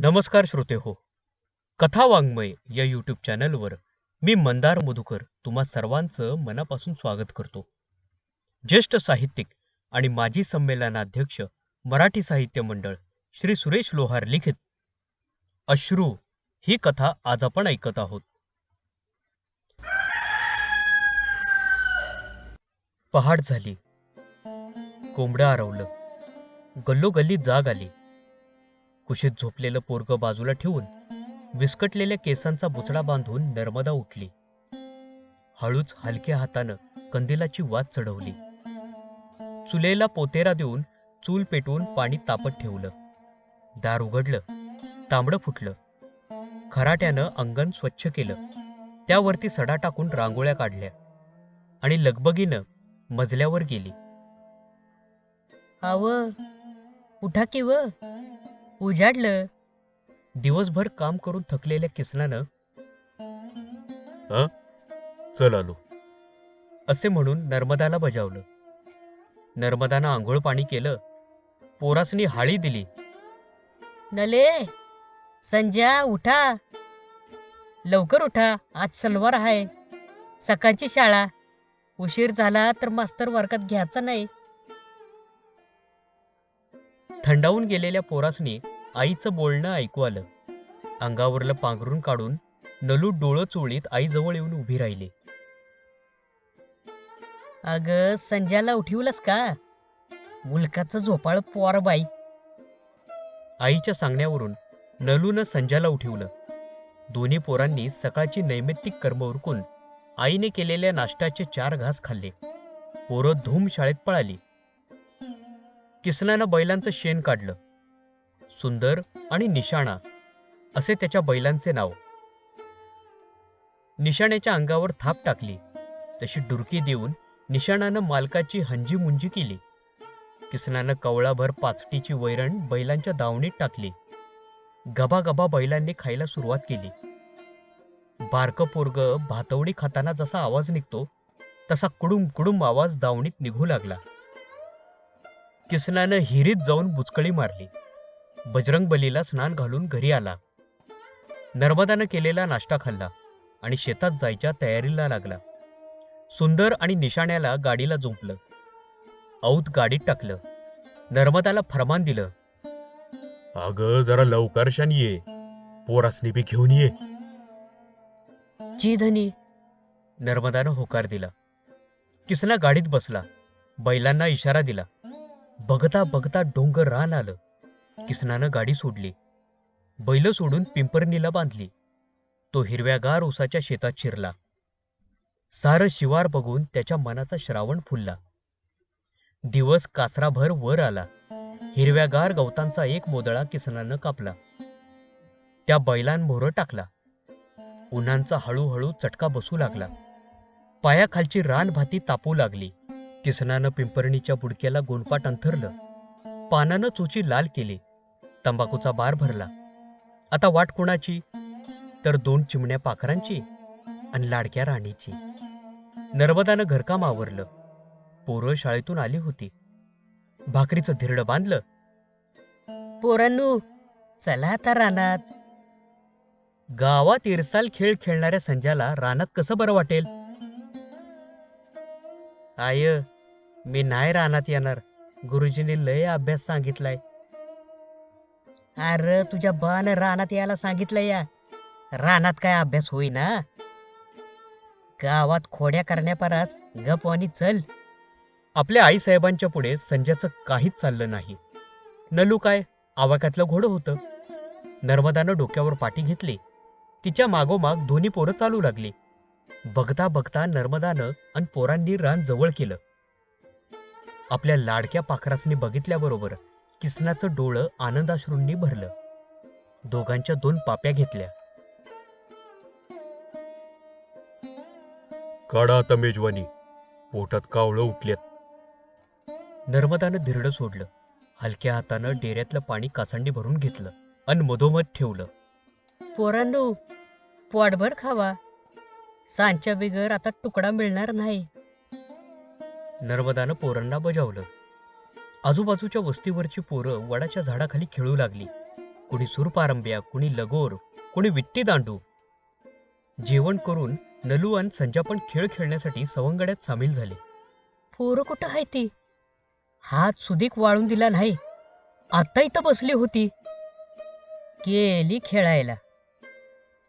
नमस्कार श्रोते हो. कथा वाङ्मय या यूट्यूब चॅनलवर मी मंदार मधुकर तुम्हा सर्वांचं मनापासून स्वागत करतो. ज्येष्ठ साहित्यिक आणि माजी संमेलनाध्यक्ष मराठी साहित्य मंडळ श्री सुरेश लोहार लिखित अश्रू ही कथा आज आपण ऐकत आहोत. पहाट झाली. कोंबडं आरवलं. गल्लोगल्ली जाग आली. कुशीत झोपलेलं पोरगं बाजूला ठेवून विस्कटलेल्या केसांचा बुचडा बांधून नर्मदा उठली. हळूच हलक्या हातानं कंदिलाची वात चढवली. चुलेला पोतेरा देऊन चूल पेटवून पाणी तापत ठेवलं. दार उघडलं. तांबडं फुटलं. खराट्यानं अंगण स्वच्छ केलं. त्यावरती सडा टाकून रांगोळ्या काढल्या. आणि लगबगीनं मजल्यावर गेली. आव उठा की व? उजाडलं. दिवसभर काम करून थकलेल्या किसनानं चल आलो. असे म्हणून नर्मदाला बजावलं. नर्मदानं आंघोळ पाणी केलं. पोरासनी हाळी दिली. नले संजय उठा. लवकर उठा आज सलवार आहे. सकाळची शाळा. उशीर झाला तर मास्तर वर्गात घ्यायचा नाही. थंडावून गेलेल्या पोरासनी आईचं बोलणं ऐकू आलं. अंगावरलं पांघरून काढून नलू डोळं चोळीत आईजवळ येऊन उभी राहिली. अग संजयला उठवलंस का? मुलकाचं झोपाळ पोर बाई. आईच्या सांगण्यावरून नलूनं संजाला उठवलं. दोन्ही पोरांनी सकाळची नैमित्तिक कर्म उरकून आईने केलेल्या नाश्त्याचे चार घास खाल्ले. पोरं धूम शाळेत पळाली. किसनानं बैलांचं शेण काढलं. सुंदर आणि निशाणा असे त्याच्या बैलांचे नाव. निशाण्याच्या अंगावर थाप टाकली. तशी डुरकी देऊन निशाणानं मालकाची हंजी मुंजी केली. किसनानं कवळाभर पाचटीची वैरण बैलांच्या दावणीत टाकली. गबागबा बैलांनी खायला सुरुवात केली. बारकं पोरग भातवडी खाताना जसा आवाज निघतो तसा कुडुम कुडुम आवाज दावणीत निघू लागला. किसनानं हिरीत जाऊन बुचकळी मारली. बजरंग बलीला स्नान घालून घरी आला. नर्मदानं केलेला नाश्ता खाल्ला आणि शेतात जायच्या तयारीला लागला. सुंदर आणि निशाण्याला गाडीला जुंपलं औत गाडीत टाकलं. नर्मदाला फरमान दिलं. अग जरा लवकर ये. पोरासनी बी घेऊन ये. जी धनी. नर्मदानं होकार दिला. किसना गाडीत बसला. बैलांना इशारा दिला. बघता बघता डोंगर रान आलं. किसनानं गाडी सोडली. बैल सोडून पिंपरणीला बांधली. तो हिरव्यागार उसाच्या शेतात शिरला. सारं शिवार बघून त्याच्या मनाचा श्रावण फुलला. दिवस कासराभर वर आला. हिरव्यागार गवतांचा एक मोदळा किसनानं कापला. त्या बैलांभोरं टाकला. उन्हांचा हळूहळू चटका बसू लागला. पायाखालची रानभाती तापू लागली. किसनानं पिंपरणीच्या बुडक्याला गोनपाट अंथरलं. पानानं चोची लाल केली. तंबाखूचा बार भरला. आता वाट कोणाची? तर दोन चिमण्या पाखरांची आणि लाडक्या राणीची. नर्मदानं घरकाम आवरलं. पोरं शाळेतून आली होती. भाकरीचं धिरडं बांधलं. पोरांनू चला आता रानात. गावात इरसाल खेळ खेळणाऱ्या संजयाला रानात कसं बरं वाटेल? आय मी नाही रानात येणार. गुरुजींनी लय अभ्यास सांगितलाय. अरे तुझ्या बान रानात यायला सांगितलं या. रानात काय अभ्यास होईना? गावात खोड्या करण्यापरास गप आणि चल. आपल्या आईसाहेबांच्या पुढे संजयचं काहीच चाललं नाही. नलू काय आवाक्यातलं घोडं होतं. नर्मदानं डोक्यावर पाठी घेतली. तिच्या मागोमाग दोन्ही पोरं चालू लागली. बघता बघता नर्मदानं आणि पोरांनी रान जवळ केलं. आपल्या लाडक्या पाखरासनी बघितल्याबरोबर किसनाचं डोळं आनंदाश्रूंनी भरलं. दोघांच्या दोन पाप्या घेतल्या. काढा आता मेजवानी. पोटात कावळं उठल्यात नर्मदानं धिरडं सोडलं. हलक्या हातानं डेऱ्यातलं पाणी कासांडी भरून घेतलं आणि मधोमध ठेवलं. पोरांनू पोटभर खावा. सांच्या बिगर आता तुकडा मिळणार नाही. नर्मदानं पोरांना बजावलं. आजूबाजूच्या वस्तीवरची पोरं वडाच्या झाडाखाली खेळू लागली. कुणी सुरपारंब्या कुणी लगोर कुणी विट्टी दांडू. जेवण करून नलू आणि संजा पण खेळ खेळण्यासाठी सवंगड्यात सामील झाले. पोरं कुठं आहे ती? हात सुधीक वाळून दिला नाही. आता इथं बसली होती. गेली खेळायला.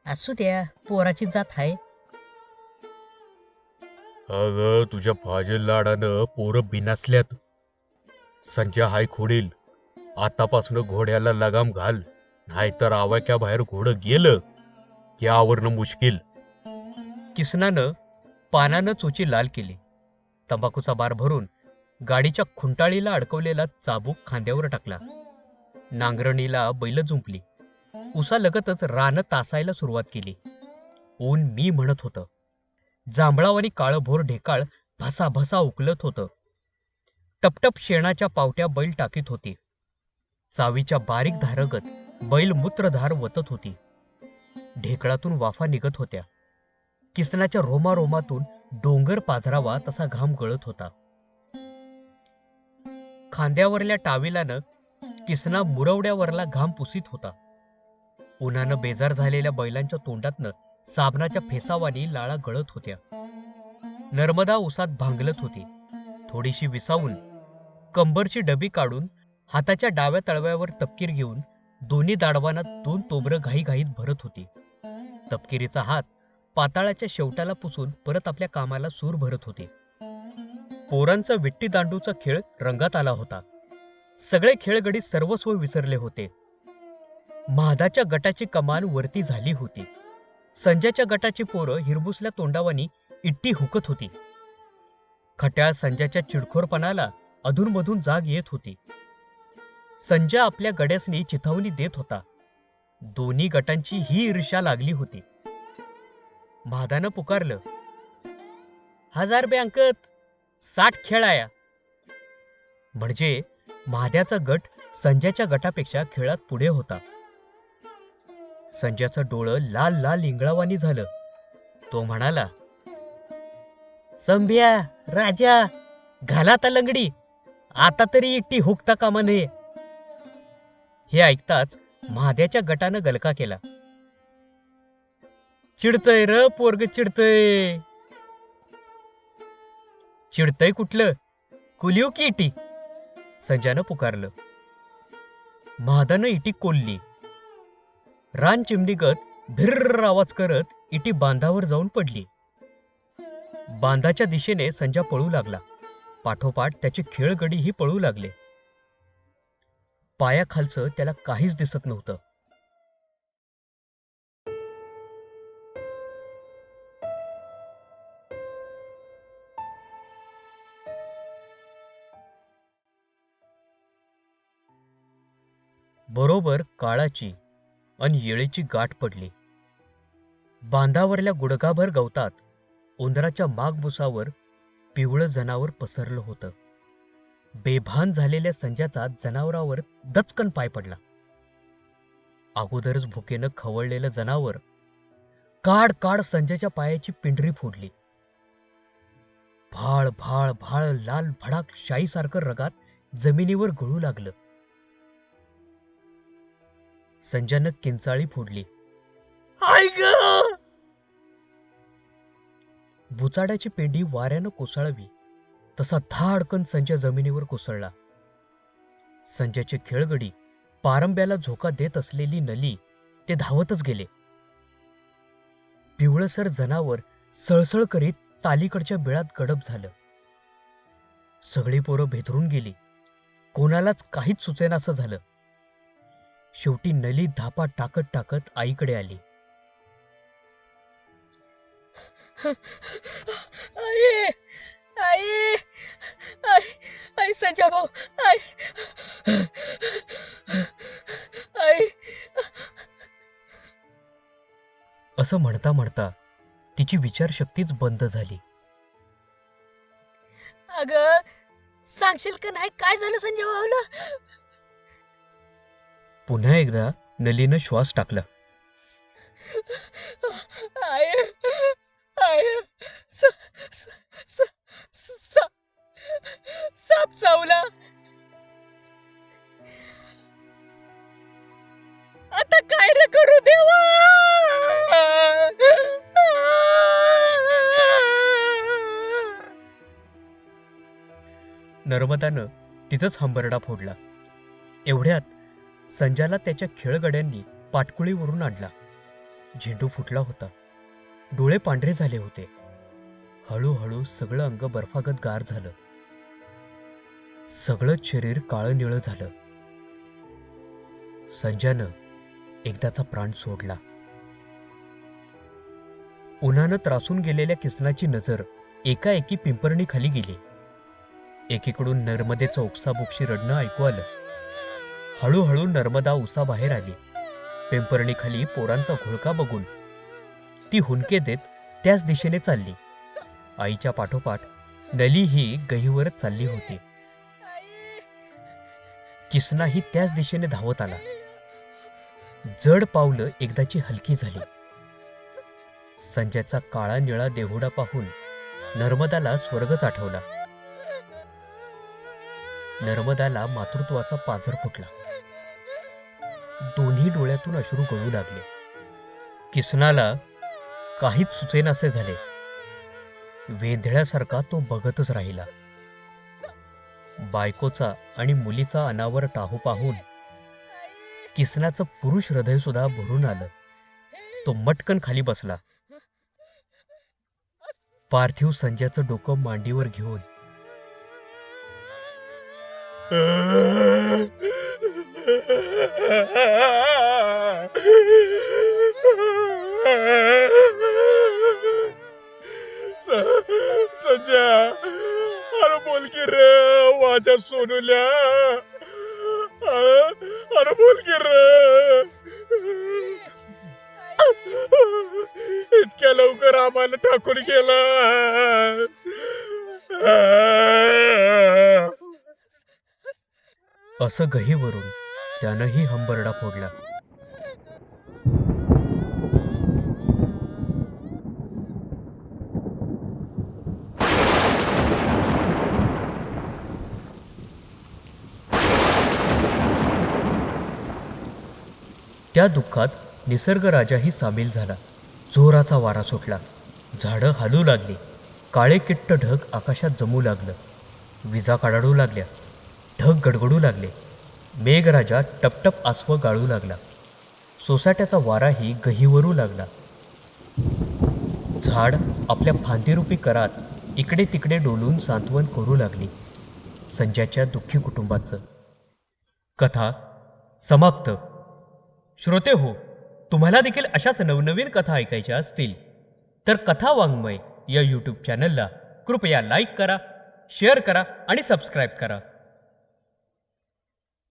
असू द्या पोराची जात आहे. अगं तुझ्या फाजील लाडानं पोरं बिनासल्यात. संजय हाय खोडील. आतापासून घोड्याला लगाम घाल नाहीतर आवाक्या बाहेर घोडं गेलं. की आवरणं मुश्किल. किसनानं पानानं चोची लाल केली. तंबाखूचा बार भरून गाडीच्या खुंटाळीला अडकवलेला चाबूक खांद्यावर टाकला. नांगरणीला बैल जुंपली. उसालगतच रानं तासायला सुरुवात केली. ऊन मी म्हणत होतं. जांभळावानी काळभोर ढेकाळ भसाभसा उकलत होतं. टपटप शेणाच्या पावट्या बैल टाकीत होती. चावीच्या बारीक धारगत बैल मूत्रधार वतत होती. ढेकळातून वाफा निघत होत्या. किसनाच्या रोमारोमातून डोंगर पाझरावा तसा घाम गळत होता. खांद्यावरल्या टाविलानं किसना मुरवड्यावरला घाम पुसीत होता. उन्हानं बेजार झालेल्या बैलांच्या तोंडातनं साबणाच्या फेसावानी लाळा गळत होत्या. नर्मदा उसात भांगलत होती. थोडीशी विसावून कंबरची डबी काढून हाताच्या डाव्या तळव्यावर तपकीर घेऊन दोन्ही दाडवांना दोन तोबरं घाईघाईत भरत होती. तपकिरीचा हात पाताळाच्या शेवटाला पुसून परत आपल्या कामाला सूर भरत होती. पोरांचा विट्टी दांडूचा खेळ रंगात आला होता. सगळे खेळगडी सर्वस्व विसरले होते. महादाच्या गटाची कमान वरती झाली होती. संजयच्या गटाची पोरं हिरबुसल्या तोंडावानी इट्टी हुकत होती. खट्याळ संजयच्या चिडखोरपणाला अधूनमधून जाग येत होती. संजय आपल्या गड्यासनी चिथावणी देत होता. दोन्ही गटांची ही ईर्ष्या लागली होती. महादानं पुकारलं हजार बे अंकत साठ खेळाया म्हणजे महाद्याचा गट संजयच्या गटापेक्षा खेळात पुढे होता. संजयचं डोळं लाल लाल इंगळावानी झालं. तो म्हणाला संभ्या राजा घाला आता लंगडी. आता तरी इट्टी हुकता कामा नये. हे ऐकताच महाद्याच्या गटानं गलका केला. चिडतय र पोरग चिडतय. चिडतय कुठलं? कुलिव की इटी संजयानं पुकारलं. महादानं इटी कोल्ली. रान चिमणीगत भिर्र आवाज करत इटी बांधावर जाऊन पडली. बांधाच्या दिशेने संजा पळू लागला. पाठोपाठ त्याची खेळगडीही पळू लागले. पायाखालचं त्याला काहीच दिसत नव्हतं. बरोबर काळाची अन येळेची गाठ पडली. बांधावरल्या गुडघाभर गवतात उंदराच्या मागबुसावर पिवळं जनावर पसरलं होतं. बेभान झालेल्या संजाचा जनावरावर दचकन पाय पडला. अगोदरच भुकेनं खवळलेलं जनावर काड काड संजयच्या पायाची पिंढरी फोडली. भाळ भाळ भाळ लाल भडाक शाईसारखं रगात जमिनीवर गळू लागलं. संजयनं किंचाळी फोडली. आय ग! बुचाड्याची पेंडी वाऱ्यानं कोसळवी तसा धाडकन संजय जमिनीवर कोसळला. संजयचे खेळगडी पारंब्याला झोका देत असलेली नली ते धावतच गेले. पिवळसर जनावर सळसळ करीत तालीकडच्या बिळात गडप झालं. सगळी पोरं भेदरून गेली. कोणालाच काहीच सुचेनासं झालं. शेवटी नली धापा टाकत टाकत आईकडे आली. आई आई आई आई संजय भाऊ आई आई. असं म्हणता म्हणता तिची विचारशक्तीच बंद झाली. अग सांगशील का नाही? काय झालं संजय भाऊला? पुन्हा एकदा नलीनं श्वास टाकला. आय आय साप चावला. आता काय रे करू देवा? नर्मदानं तिथंच हंबरडा फोडला. एवढ्यात संजाला त्याच्या खेळगड्यांनी पाटकुळीवरून आणला. झेंडू फुटला होता. डोळे पांढरे झाले होते. हळूहळू सगळं अंग बर्फागत गार झालं. सगळं शरीर काळं निळं झालं. संजानं एकदाचा प्राण सोडला. उन्हानं त्रासून गेलेल्या किसनाची नजर एकाएकी पिंपरणीखाली गेली. एकीकडून नर्मदेचं उपसाबुक्षी रडणं ऐकू आलं. हळूहळू नर्मदा उसाबाहेर आली. पिंपरणीखाली पोरांचा घोळका बघून ती हुंके देत त्याच दिशेने चालली. आईच्या पाठोपाठ नली ही गहीवरच चालली होती. किसना ही त्याच दिशेने धावत आला. जड पावलं एकदाची हलकी झाली. संजयचा काळा निळा देहुडा पाहून नर्मदाला स्वर्गच आठवला. नर्मदाला मातृत्वाचा पाझर फुटला. दोन्ही डोळ्यातून अश्रू गळू लागले. किसनाला काहीच सुचेनासे झाले. वेधळ्यासारखा तो बघतच राहिला. बायकोचा आणि मुलीचा अनावर टाहू पाहून किसनाचं पुरुष हृदय सुद्धा भरून आलं. तो मटकन खाली बसला. पार्थिव संजयाचं डोकं मांडीवर घेऊन संजय अरे बोल की रे माझ्या सोनूल्या. अरे बोल की रे. इतक्या लवकर आम्हाला टाकून गेला. असं गहीवरून त्यानंही हंबरडा फोडला. त्या दुःखात निसर्गराजाही सामील झाला. जोराचा वारा सुटला. झाडं हालू लागली. काळे किट्ट ढग आकाशात जमू लागलं. विजा काढाडू लागल्या. ढग गडगडू लागले. मेघराजा टपटप आसवं गाळू लागला. सोसाट्याचा वाराही गहीवरू लागला. झाड आपल्या फांदीरूपी करात इकडे तिकडे डोलून सांत्वन करू लागली. संजयच्या दुःखी कुटुंबाचं. कथा समाप्त. श्रोते हो तुम्हाला देखील अशाच नवनवीन कथा ऐकायच्या असतील तर कथा वाङ्मय या यूट्यूब चॅनलला कृपया लाईक करा शेअर करा आणि सबस्क्राईब करा.